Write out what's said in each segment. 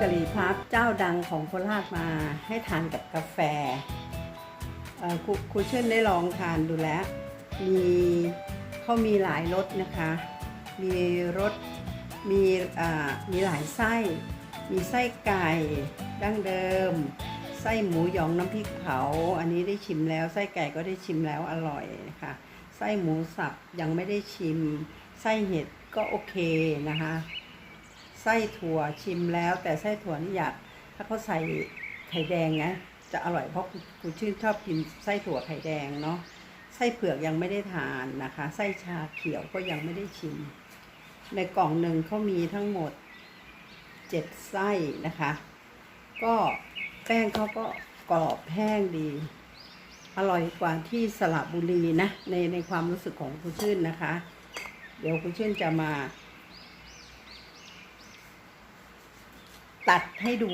กะหรี่พับเจ้าดังของโคราชมาให้ทานกับกาแฟครูครูเชิญได้ลองทานดูแล้ว มีเขามีหลายรสนะคะ มีรสมีมีหลายไส้ มีไส้ไก่ดั้งเดิม ไส้หมูหยองน้ำพริกเผา อันนี้ได้ชิมแล้ว ไส้ไก่ก็ได้ชิมแล้วอร่อยนะคะ ไส้หมูสับยังไม่ได้ชิม ไส้เห็ดก็โอเคนะคะ ไส้ถั่วชิมแล้ว แต่ไส้ถั่วนี่อยาก ถ้าเขาใส่ไข่แดงนะจะอร่อยเพราะครูชื่นชอบกินไส้ถั่วไข่แดงเนาะไส้เผือกยังไม่ได้ทานนะคะ ไส้ชาเขียวก็ยังไม่ได้ชิม ในกล่องหนึ่งเขามีทั้งหมดเจ็ดไส้นะคะ ก็แป้งเขาก็กรอบแห้งดี อร่อยกว่าที่สระบุรีนะในในความรู้สึกของครูชื่นนะคะ เดี๋ยวครูชื่นจะมา ตัดให้ดู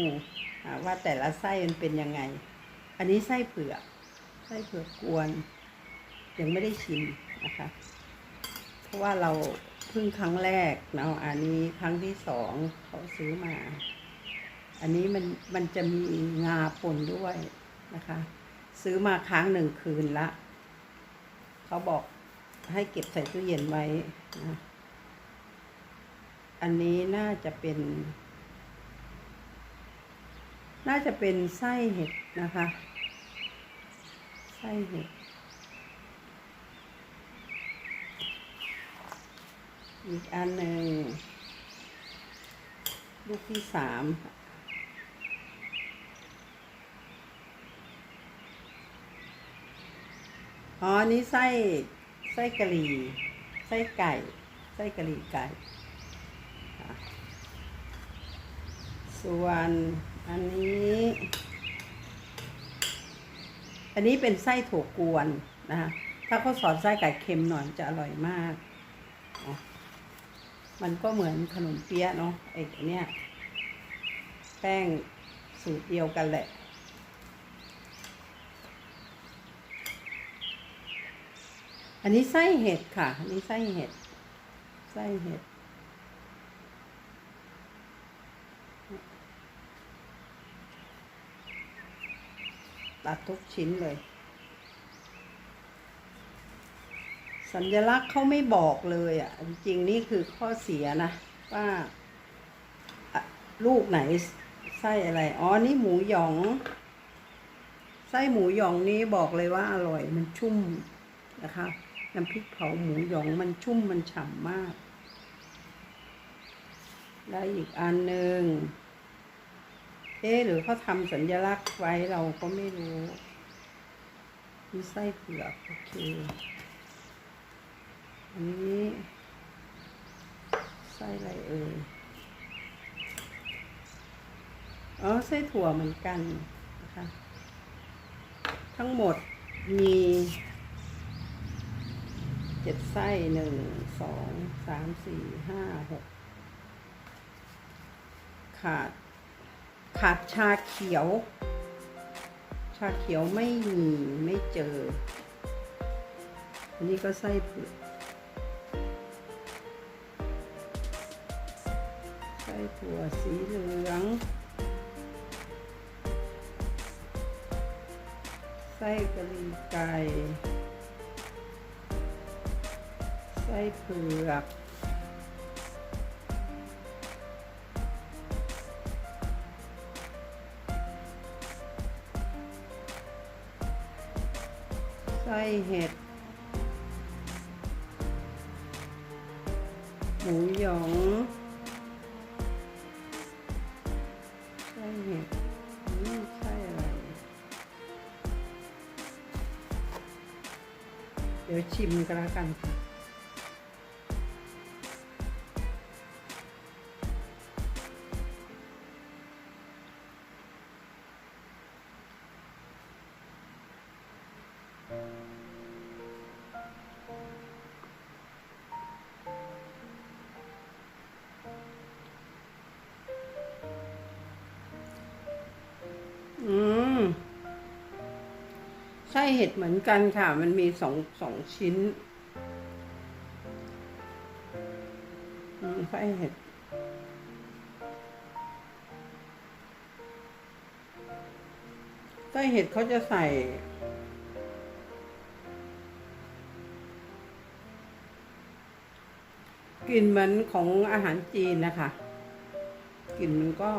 ว่าแต่ละไส้มันเป็นยังไง อันนี้ไส้เผือก ไส้เผือกกวน ยังไม่ได้ชิมนะคะ เพราะว่าเราเพิ่งครั้งแรกเนาะอันนี้ครั้งที่สองเขาซื้อมา อันนี้มันมันจะมีงาปนด้วยนะคะ ซื้อมาครั้งหนึ่งคืนละ เขาบอกให้เก็บใส่ตู้เย็นไว้นะอันนี้น่าจะเป็น น่าจะเป็นไส้เห็ดนะคะ ไส้เห็ดอีกอันหนึ่งลูกที่สามอ๋อนนี้ไส้ ไส้กะหรี่ ไส้ไก่ ไส้กะหรี่ไก่ ส่วน อันนี้ อันนี้เป็นไส้ถั่วกวนนะคะถ้าเขาสอดไส้ไก่เค็มหน่อยจะอร่อยมาก มันก็เหมือนขนมเปี๊ยะเนาะไอ้เนี้ยแป้งสูตรเดียวกันแหละอันนี้ไส้เห็ดค่ะ อันนี้ไส้เห็ด ไส้เห็ด ตัดทุกชิ้นเลย สัญลักษณ์เขาไม่บอกเลยอะ จริงนี่คือข้อเสียนะ ว่าลูกไหนไส้อะไร อ๋อ นี่หมูหยอง ไส้หมูหยองนี้บอกเลยว่าอร่อยมันชุ่มนะคะน้ำพริกเผาหมูหยองมันชุ่มมันฉ่ำมาก ได้อีกอันหนึ่ง เอ๊หรือเขาทำสัญลักษณ์ไว้เราก็ไม่รู้มีไส้เผือกโอเค อันนี้ไส้อะไรเอ่ยอ๋อไส้ถั่วเหมือนกันนะคะทั้งหมดมีเจ็ดไส้หนึ่งสองสามสี่ห้าหกขาด ขาดชาเขียว ชาเขียวไม่มีไม่เจอ อันนี้ก็ไส้เผือกไส้ถั่วสีเหลืองไส้กะหรี่ไก่ ไส้เผือก เห็ด หมูหยองไส้เห็ดนี่ไส้อะไร เดี๋ยวชิมกันแล้วกันค่ะ ใช่เห็ดเหมือนกันค่ะ มันมีสองสองชิ้นใช่เห็ดไส้เห็ดเขาจะใส่ กลิ่นเหมือนของอาหารจีนนะคะ กลิ่นมันก็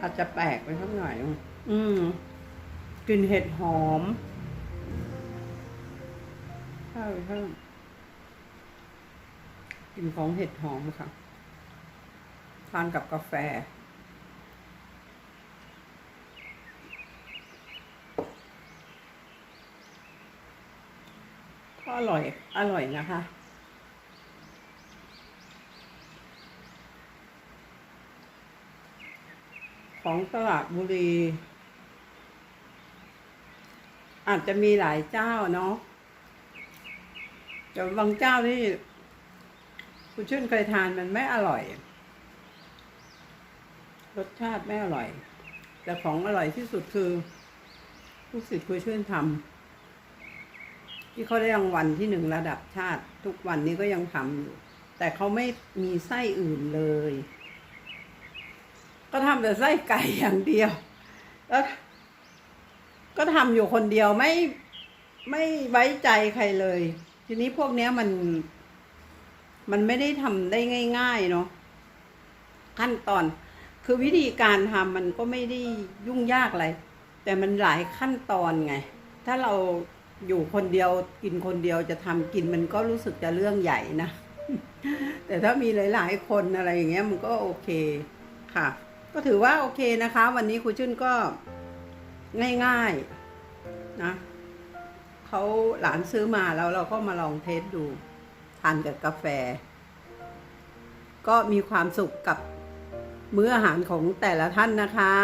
อาจจะแปลกไปสักหน่อย อืม กลิ่นเห็ดหอมข้าวเพิ่มกลิ่นของเห็ดหอมค่ะ ทานกับกาแฟ ก็อร่อย อร่อยนะคะของตลาดบุรี อาจจะมีหลายเจ้าเนาะแต่บางเจ้านี่คุณชื่นเคยทานมันไม่อร่อย รสชาติไม่อร่อย แต่ของอร่อยที่สุดคือลูกศิษย์คุณชื่นทำที่เขาได้รางวัลที่หนึ่งระดับชาติ ทุกวันนี้ก็ยังทำอยู่ แต่เขาไม่มีไส้อื่นเลย ก็ทำแต่ไส้ไก่อย่างเดียว แล้ว ก็ทำอยู่คนเดียวไม่ไม่ไว้ใจใครเลย ทีนี้พวกเนี้ยมัน มันไม่ได้ทำได้ง่าย ๆ เนาะขั้นตอน คือวิธีการทำมันก็ไม่ได้ยุ่งยากอะไร แต่มันหลายขั้นตอนไง ถ้าเราอยู่คนเดียวกินคนเดียวจะทำกินมันก็รู้สึกจะเรื่องใหญ่นะ แต่ถ้ามีหลาย ๆ คนอะไรอย่างเงี้ยมันก็โอเคค่ะ ก็ถือว่าโอเคนะคะ วันนี้ครูชื่นก็ ง่ายๆนะเขาหลานซื้อมาแล้วเราก็มาลองเทสดู ทานกับกาแฟ ก็มีความสุขกับมื้ออาหารของแต่ละท่านนะคะ